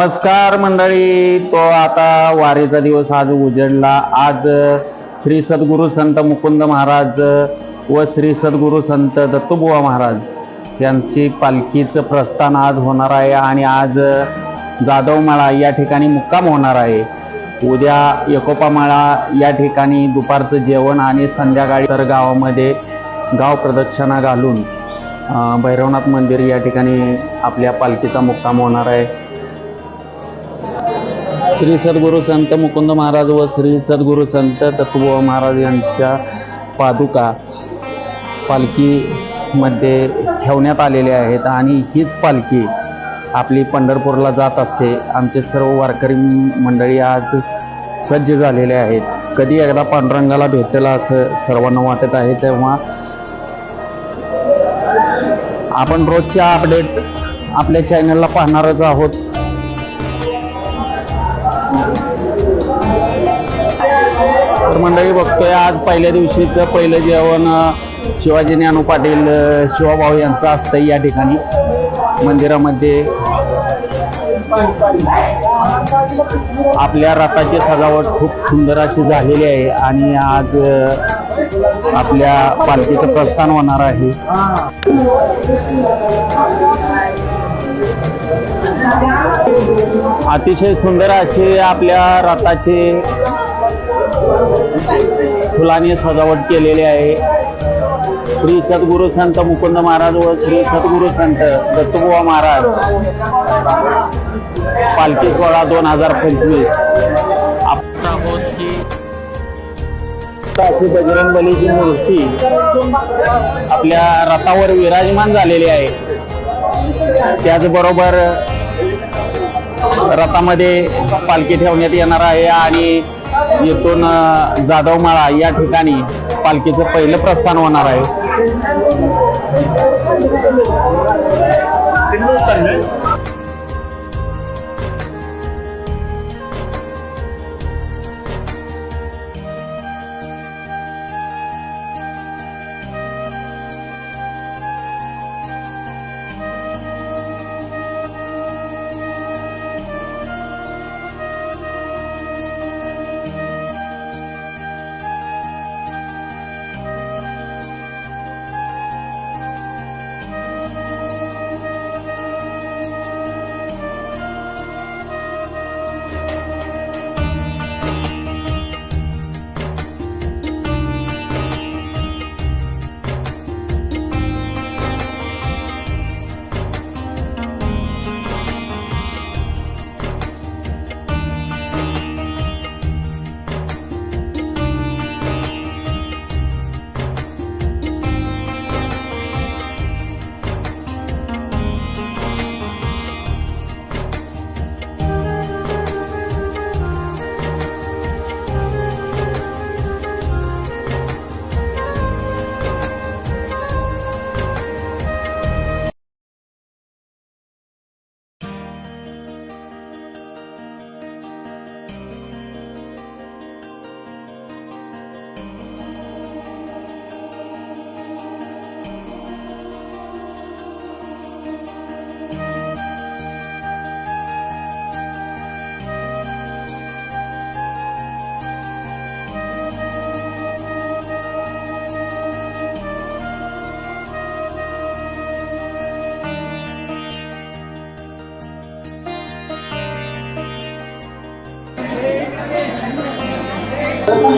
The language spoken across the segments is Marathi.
नमस्कार मंडळी. तो आता वारीचा दिवस आज उजडला. आज श्री सद्गुरू संत मुकुंद महाराज व श्री सद्गुरू संत दत्तुबुवा महाराज यांची पालखीचं प्रस्थान आज होणार आहे आणि आज जाधवमाळा या ठिकाणी मुक्काम होणार आहे. उद्या एकोपामाळा या ठिकाणी दुपारचं जेवण आणि संध्याकाळी तर गावामध्ये गाव प्रदक्षिणा घालून भैरवनाथ मंदिर या ठिकाणी आपल्या पालखीचा मुक्काम होणार आहे. श्री सद्गुरू संत मुकुंद महाराज व श्री सद्गुरू संत तत्वबोवा महाराज यांच्या पादुका पालखीमध्ये ठेवण्यात आलेल्या आहेत आणि हीच पालखी आपली पंढरपूरला जात असते. आमचे सर्व वारकरी मंडळी आज सज्ज झालेले आहेत. कधी एकदा पांडुरंगाला भेटेल असं सर्वांना वाटत आहे तेव्हा आपण रोजच्या अपडेट आपल्या चॅनलला पाहणारच आहोत. तर मंडळी बघतोय आज पहिल्या दिवशीचं पहिलं जेवण शिवाजी ज्ञानू पाटील शिवाभाऊ यांचं असतं या ठिकाणी मंदिरामध्ये. आपल्या रथाची सजावट खूप सुंदर अशी झालेली आहे आणि आज आपल्या पालखीचं प्रस्थान होणार आहे. अतिशय सुंदर अशी आपल्या रथाची फुलांनी सजावट केलेली आहे. श्री सद्गुरु संत मुकुंद महाराज व श्री सद्गुरु संत दत्तबुवा महाराज. पालखी सोळा दोन हजार पंचवीस. आपण आहोत की अशी बजरंग बलीची मूर्ती आपल्या रथावर विराजमान झालेली आहे. त्याचबरोबर रथामध्ये पालखी ठेवण्यात येणार आहे आणि येथून जाधवमाळा या ठिकाणी पालखीचं पहिलं प्रस्थान होणार आहे.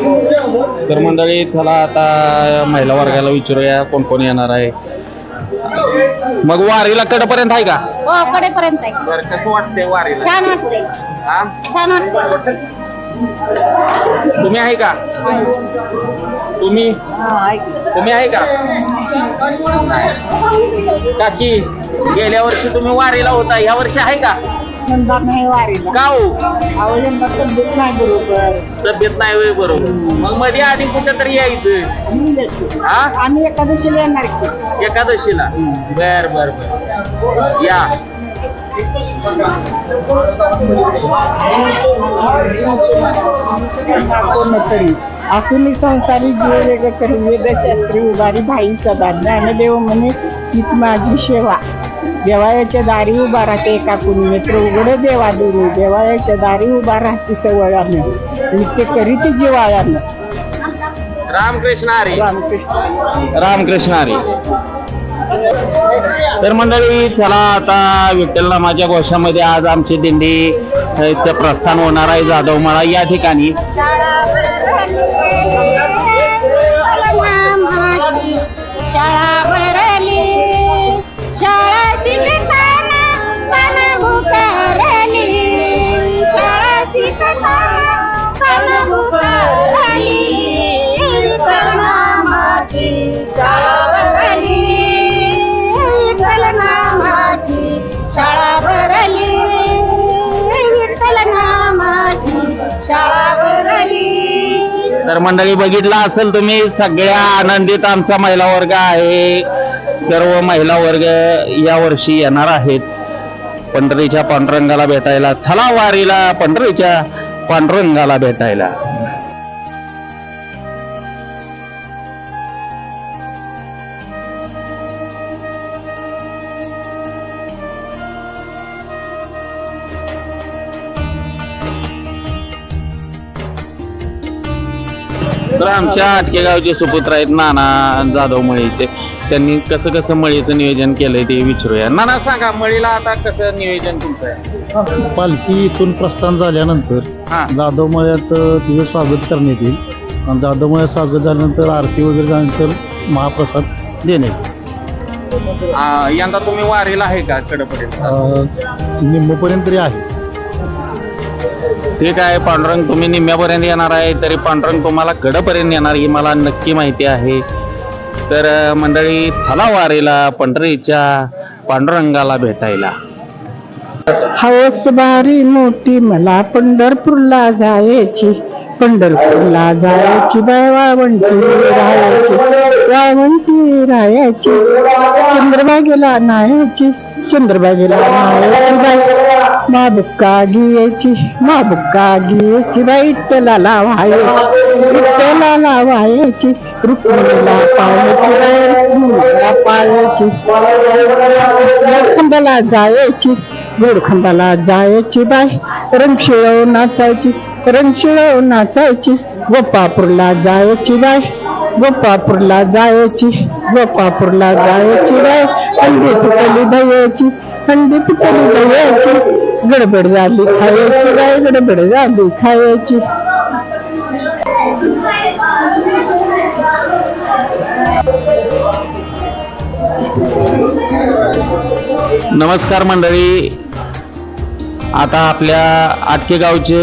तर मंडळी चला आता महिला वर्गाला विचारूया कोण कोण येणार आहे. मग वारीला कडपर्यंत आहे का? हो कडेपर्यंत आहे. बरं कसं वाटतंय वारीला? छान वाटते हा? छान वाटते तुम्ही आहे का? तुम्ही? तुम्ही आहे का? काकी गेल्या वर्षी तुम्ही वारीला होता या वर्षी आहे का? यंदा नाही वारीला. का हो? अहो यंदा तब्येत नाही बरोबर. तब्येत नाही होय बरोबर. मग मध्ये आधी कुठे तरी यायचं हा? आम्ही एकादशीला येणार की. एकादशीला? बर बर बर. या. असून संसारी जीव वेगळं करी वेदशास्त्री उभारी भाई सदा ज्ञानदेव म्हणे हीच माझी सेवा. देवाळ्याच्या दारी उभा राहते एका कुणी. मित्र उघडं देवा दुरू देवाळ्याच्या दारी उभा राहते सवळ्यानं नित्य करीत जिवाळ्यानं. रामकृष्ण हरी. रामकृष्ण. रामकृष्ण हरी. तर मंडळी चला आता विठ्ठलनामाच्या गोष्टामध्ये आज आमची दिंडी प्रस्थान होणार आहे जाधवमाळा. या ठिकाणी शाळा शाळा शिकताना मन भुकारली शाळा शिकताना मन भुकारली शाळा भरली शाळा भरली शाळा भरली तर मंडळी बघितला असेल तुम्ही सगळ्या आनंदित आमचा महिला वर्ग आहे. सर्व महिला वर्ग या वर्षी येणार आहेत. पंढरीच्या पांडुरंगाला भेटायला. चला वारीला पंढरीच्या पांडुरंगाला भेटायला. तर आमच्या आटकेगावचे सुपुत्र आहेत नाना जाधव मुळेचे. त्यांनी कसं कसं मळीचं नियोजन केलंय ते विचारूया. नाना सांगा मळीला आता कसं नियोजन तुमचं? आहे पालखी इथून प्रस्थान झाल्यानंतर हा. जाधव मळ्यात अ, तिचं स्वागत करण्यात येईल. आणि जाधव मळ्यात स्वागत झाल्यानंतर आरती वगैरे झाल्यानंतर महाप्रसाद देण्यात येईल. आ, यंदा तुम्ही वारीला आहे का कडपर्यंत अ, निम्मपर्यंत तरी आहे. ठीक आहे पांडुरंग तुम्ही निम्म्यापर्यंत येणार आहे तरी पांडुरंग तुम्हाला कडपर्यंत येणार ही मला नक्की माहिती आहे. तर मंडळी चला वारीला पंढरीच्या पांडुरंगाला भेटायला. हवस भारी मोठी मला पंढरपूरला जायची. पंढरपूरला जायची बाय वावंटी राहायची. वावंटी राहायची. चंद्रबागेला नायाची चंद्रबागेला नाहायची बाय माबुक्का घ्यायची माबुक्का घ्यायची बाई विठ्ठलाला व्हायची विठ्ठलाला व्हायची रुक्मिणीला पायाची रुक्मिणीला पायाची गोडखंडाला जायची गोडखंडाला जायची बाय रंगशिळव नाचायची रंगशिळव नाचायची गोपापूरला जायची बाय गोपापूरला जायची गोपापूरला जायची बाय हंडी फुटली दयाची हंडी फुटली दयाची गडबड झाली खायची काय गडबड झाली खायची. नमस्कार मंडळी. आता आपल्या आटके गावचे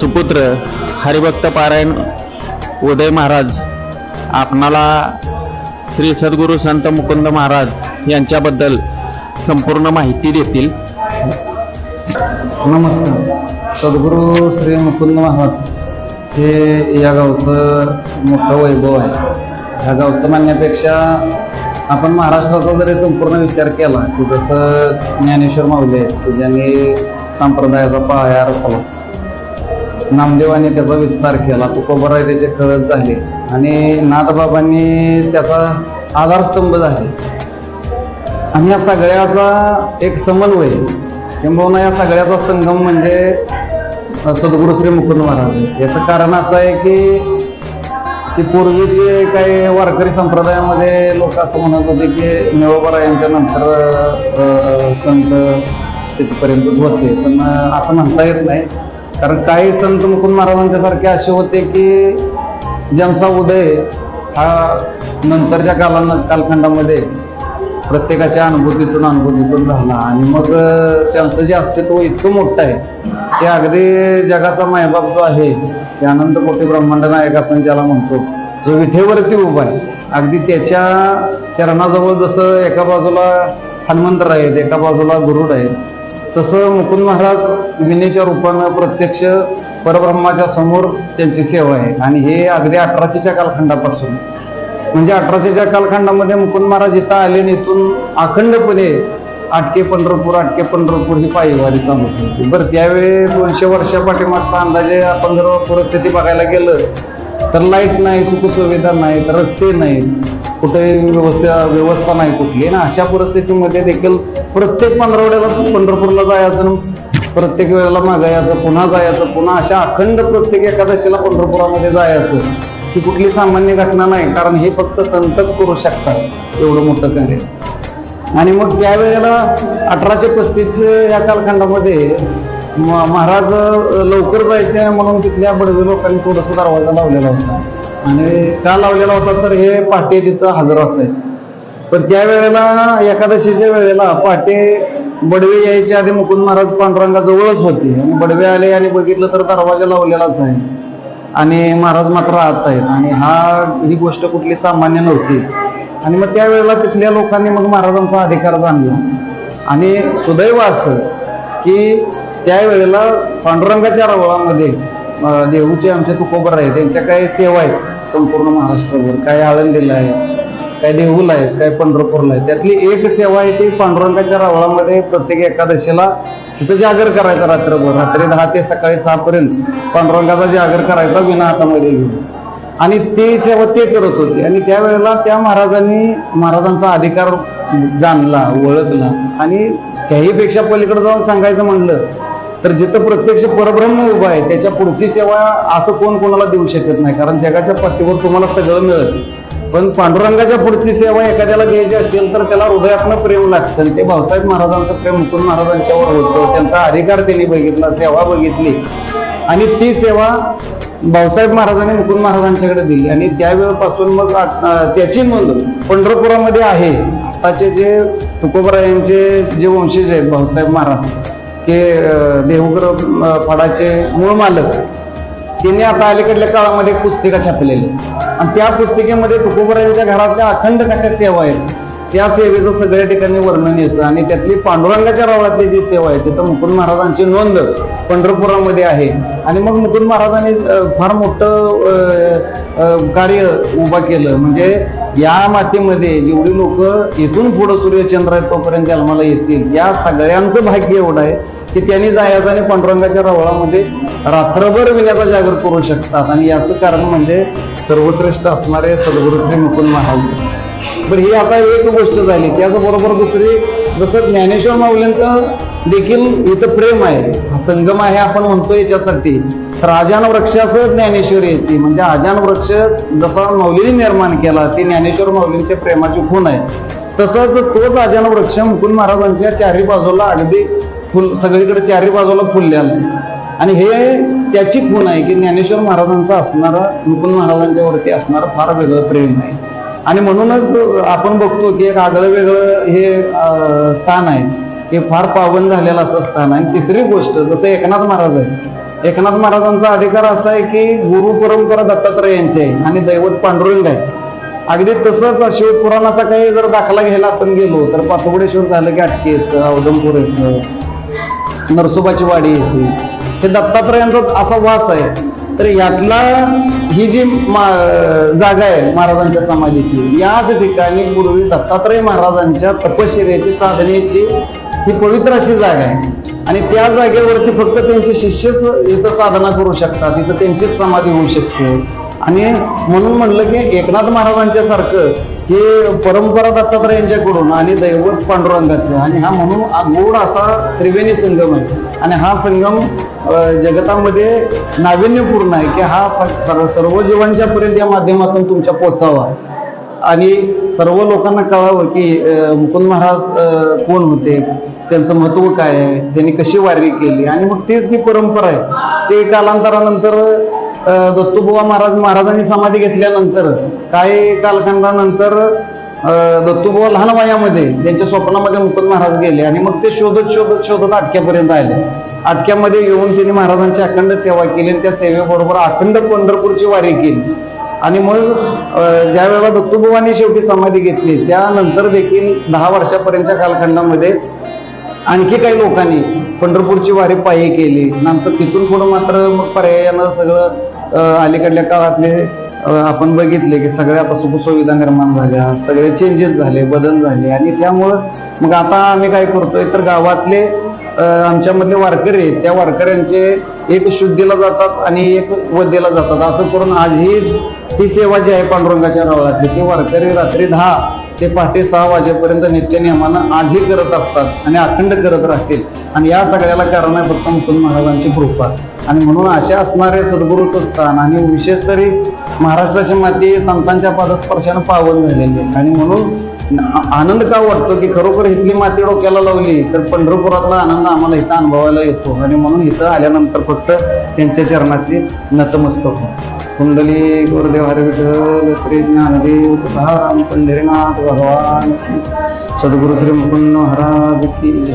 सुपुत्र हरिभक्त पारायण उदय महाराज आपणाला श्री सद्गुरू संत मुकुंद महाराज यांच्याबद्दल संपूर्ण माहिती देतील. नमस्कार. सद्गुरू श्री मुकुंद महाराज हे या गावचं मोठं वैभव आहे. ह्या गावचं म्हणण्यापेक्षा आपण महाराष्ट्राचा जरी संपूर्ण विचार केला की जसं ज्ञानेश्वर माऊली आहेत की ज्यांनी संप्रदायाचा पाया रचला. नामदेवाने त्याचा विस्तार केला तुकोबराय त्याचे कळत झाले आणि नाथबाबांनी त्याचा आधारस्तंभ झाले. आणि या सगळ्याचा एक समन्वय किंबहुना या सगळ्याचा संगम म्हणजे अ, सद्गुरू श्री मुकुंद महाराज. याचं कारण असं आहे की की पूर्वीचे काही वारकरी संप्रदायामध्ये लोक असं म्हणत होते की निळोबरा यांच्या नंतर संत तिथपर्यंतच होते. पण असं म्हणता येत नाही. कारण काही संत मुकुंद महाराजांच्या सारखे असे होते की ज्यांचा उदय हा नंतरच्या काला कालखंडामध्ये प्रत्येकाच्या अनुभूतीतून अनुभूतीतून झाला आणि मग त्यांचं जे अस्तित्व इतकं मोठं आहे ते अगदी जगाचा मायबाप जो आहे ते अनंत कोटी ब्रह्मांड नायक आपण ज्याला म्हणतो जो विठेवरती उभा आहे. अगदी त्याच्या चरणाजवळ जसं एका बाजूला हनुमंतर आहेत एका बाजूला गुरुड आहेत तसं मुकुंद महाराज विनेच्या रूपानं प्रत्यक्ष परब्रह्माच्या समोर त्यांची सेवा आहे. आणि हे अगदी अठराशेच्या कालखंडापासून म्हणजे अठराशेच्या कालखंडामध्ये मुकुंद महाराज इथं आले आणि इथून अखंडपणे आटके पंढरपूर आटके पंढरपूर ही पायीवारी चालू होती. बरं त्यावेळी दोनशे वर्षापाठीमागचा अंदाजे आपण जर परिस्थिती बघायला गेलं तर लाइट नाही सुखसुविधा नाहीत रस्ते नाहीत कुठे व्यवस्था व्यवस्था नाही कुठली. ना अशा परिस्थितीमध्ये देखील प्रत्येक पंधरवड्याला पंढरपूरला जायचं प्रत्येक वेळेला मागायचं पुन्हा जायचं पुन्हा अशा अखंड प्रत्येक एकादशीला पंढरपुरामध्ये जायचं. ही कुठली सामान्य घटना नाही कारण हे फक्त संतच करू शकतात एवढं मोठं कार्य आणि मग त्यावेळेला अठराशे पस्तीस या कालखंडामध्ये महाराज लवकर जायचे म्हणून तिथल्या बडवे लोकांनी थोडासा दरवाजा लावलेला होता. आणि का लावलेला होता तर हे पहाटे तिथं हजर असायचे. पण त्यावेळेला एकादशीच्या वेळेला पहाटे बडवे यायच्या आधी मुकुंद महाराज पांडुरंगाजवळच होते. आणि बडवे आले आणि बघितलं तर दरवाजा लावलेलाच आहे. आणि महाराज मात्र राहत आहेत. आणि हा ही गोष्ट कुठली सामान्य नव्हती. आणि मग त्यावेळेला तिथल्या लोकांनी मग महाराजांचा अधिकार जाणला. आणि सुदैव असं की त्यावेळेला पांडुरंगाच्या रवळामध्ये देहूचे आमचे तुकोबर आहे. त्यांच्या काही सेवा आहेत संपूर्ण महाराष्ट्रावर. काय आळंदीला आहे काय देहूला आहे काय पंढरपूरला आहे. त्यातली एक सेवा आहे ती पांडुरंगाच्या रावळामध्ये प्रत्येक एकादशीला तिथं जागर करायचा रात्रभर रात्री दहा ते सकाळी सहा पर्यंत पांडुरंगाचा जागर करायचा विना हातामध्ये घेऊन. आणि ते सेवा ते करत होते आणि त्यावेळेला त्या महाराजांनी महाराजांचा अधिकार जाणला ओळखला. आणि त्याहीपेक्षा पलीकडे जाऊन सांगायचं म्हणलं तर जिथं प्रत्यक्ष परब्रह्म उभा आहे त्याच्या पुढची सेवा असं कोण कोणाला देऊ शकत नाही? कारण जगाच्या पट्टीवर तुम्हाला सगळं मिळतं. पण पांडुरंगाच्या पुढची सेवा एखाद्याला घ्यायची असेल तर त्याला हृदयातनं प्रेम लागतं. आणि ते भाऊसाहेब महाराजांचं प्रेम मुकुंद महाराजांच्यावर होतं. त्यांचा अधिकार त्यांनी बघितला सेवा बघितली. आणि ती सेवा भाऊसाहेब महाराजांनी मुकुंद महाराजांच्याकडे दिली. आणि त्यावेळेपासून मग त्याची नोंद पंढरपुरामध्ये आहे. आताचे जे तुकोबरायांचे जे वंशज आहेत भाऊसाहेब महाराज ते अं, फडाचे मूळ मालक. त्यांनी आता अलीकडल्या काळामध्ये पुस्तिका छापलेली. आणि त्या पुस्तिकेमध्ये तुकोबरायांच्या घरातल्या अखंड कशा सेवा आहेत? त्या सेवेचं सगळ्या ठिकाणी वर्णन येतं आणि त्यातली पांडुरंगाच्या रावळातली जी सेवा आहे तिथं मुकुंद महाराजांची नोंद पंढरपुरामध्ये आहे. आणि मग मुकुंद महाराजांनी फार मोठं कार्य उभा केलं. म्हणजे या मातीमध्ये जेवढी लोक इथून पुढं सूर्यचंद्र आहेत तोपर्यंत जन्माला येतील या सगळ्यांचं भाग्य एवढं आहे की त्यांनी जायचं आणि पांडुरंगाच्या रावळामध्ये रात्रभर विण्याचा जागर करू शकतात. आणि याचं कारण म्हणजे सर्वश्रेष्ठ असणारे सद्गुरू श्री मुकुंद महाराज. बरं ही आता एक गोष्ट झाली. त्याचबरोबर दुसरी जसं ज्ञानेश्वर माऊलींचं देखील इथं प्रेम आहे संगम आहे आपण म्हणतो याच्यासाठी. तर अजान वृक्षाचं ज्ञानेश्वर येते. म्हणजे अजान वृक्ष जसा माऊलीने निर्माण केला ते ज्ञानेश्वर माऊलींच्या प्रेमाची खूण आहे. तसंच तोच अजान वृक्ष मुकुंद महाराजांच्या चारी बाजूला अगदी फुल सगळीकडे चारी बाजूला फुललेला आहे. आणि हे त्याची खूण आहे की ज्ञानेश्वर महाराजांचा असणारा मुकुंद महाराजांच्या वरती असणारं फार वेगळं प्रेम आहे. आणि म्हणूनच आपण बघतो की एक आगळं वेगळं हे स्थान आहे. हे फार पावन झालेलं असं स्थान आहे. आणि तिसरी गोष्ट जसं एकनाथ महाराज आहे एकनाथ महाराजांचा अधिकार असा आहे की गुरु परंपरा दत्तात्रय यांची आहे आणि दैवत पांडुरंग आहे अगदी तसंच शिवपुराणाचा काही जर दाखला घ्यायला आपण गेलो तर पाचवडेश्वर झालं की अटके येतं औदमपूर येतं नरसोबाची वाडी येते. हे दत्तात्रयांचा असा वास आहे. तर यातला ही जी मा- जागा आहे महाराजांच्या समाधीची याच ठिकाणी पूर्वी दत्तात्रय महाराजांच्या तपश्चर्याची साधनेची ही पवित्र अशी जागा आहे. आणि त्या जागेवरती फक्त त्यांचे शिष्यच इथं साधना करू शकतात इथं त्यांचीच समाधी होऊ शकते. आणि म्हणून म्हणलं की एकनाथ महाराजांच्या सारखं हे परंपरा दत्तात्रय यांच्याकडून आणि दैवत पांडुरंगाचं आणि हा म्हणून हा गोड असा त्रिवेणी संगम आहे. आणि हा संगम जगतामध्ये नाविन्यपूर्ण आहे की हा स- सर्व सर्व जीवांच्या पर्यंत या माध्यमातून तुमच्या पोचावा आणि सर्व लोकांना कळावं की मुकुंद महाराज कोण होते? त्यांचं महत्त्व काय आहे? त्यांनी कशी वारी केली? आणि मग तीच जी परंपरा आहे ते कालांतरानंतर दत्तूबुवा महाराज महाराजांनी समाधी घेतल्यानंतर काही कालखंडानंतर दत्तूबुवा लहान वयामध्ये त्यांच्या स्वप्नामध्ये मुकुंद महाराज गेले आणि मग ते शोधत शोधत शोधत आटक्यापर्यंत आले. आटक्यामध्ये येऊन त्यांनी महाराजांची अखंड सेवा केली आणि त्या सेवेबरोबर अखंड पंढरपूरची वारी केली. आणि मग ज्या वेळेला दत्तूबुवांनी शेवटी समाधी घेतली त्यानंतर देखील दहा वर्षापर्यंतच्या कालखंडामध्ये आणखी काही लोकांनी पंढरपूरची वारी पायी केली नंतर तिथून पुढं मात्र मग पर्यायानं सगळं अलीकडल्या काळातले आपण बघितले की सगळ्या आता सुखसुविधा निर्माण झाल्या सगळे चेंजेस झाले बदल झाले आणि त्यामुळं मग आता आम्ही काय करतोय तर गावातले आमच्यामधले वारकरी त्या वारकऱ्यांचे एक शुद्धीला जातात आणि एक वद्येला जातात. असं करून आजही ती सेवा जी आहे पांडुरंगाच्या नावातली ती वारकरी रात्री दहा ते पहाटे सहा वाजेपर्यंत नित्यनियमानं आजही करत असतात आणि अखंड करत राहतील. आणि या सगळ्याला कारण आहे फक्त मुकुंद महाराजांची कृपा. आणि म्हणून असे असणारे सद्गुरूचं स्थान आणि विशेष तरी महाराष्ट्राची माती संतांच्या पादस्पर्शानं पावन झालेली आहे. आणि म्हणून आनंद का वाटतो की खरोखर इथली माती डोक्याला लावली तर पंढरपुरातला आनंद आम्हाला इथं अनुभवायला येतो. आणि म्हणून इथं आल्यानंतर फक्त त्यांच्या चरणाची नतमस्तक. कुंडली गुरुदेव हरे विठ्ठल श्री ज्ञानदेव तुकाराम पंढरीनाथ भगवान. सद्गुरु श्री मुकुंद महाराज की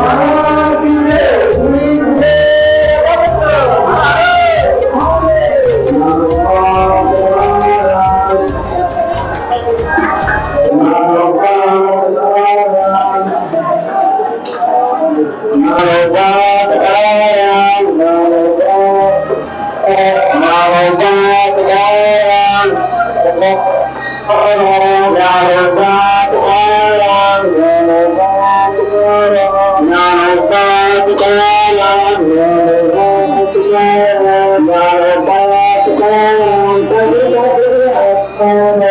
Thank you.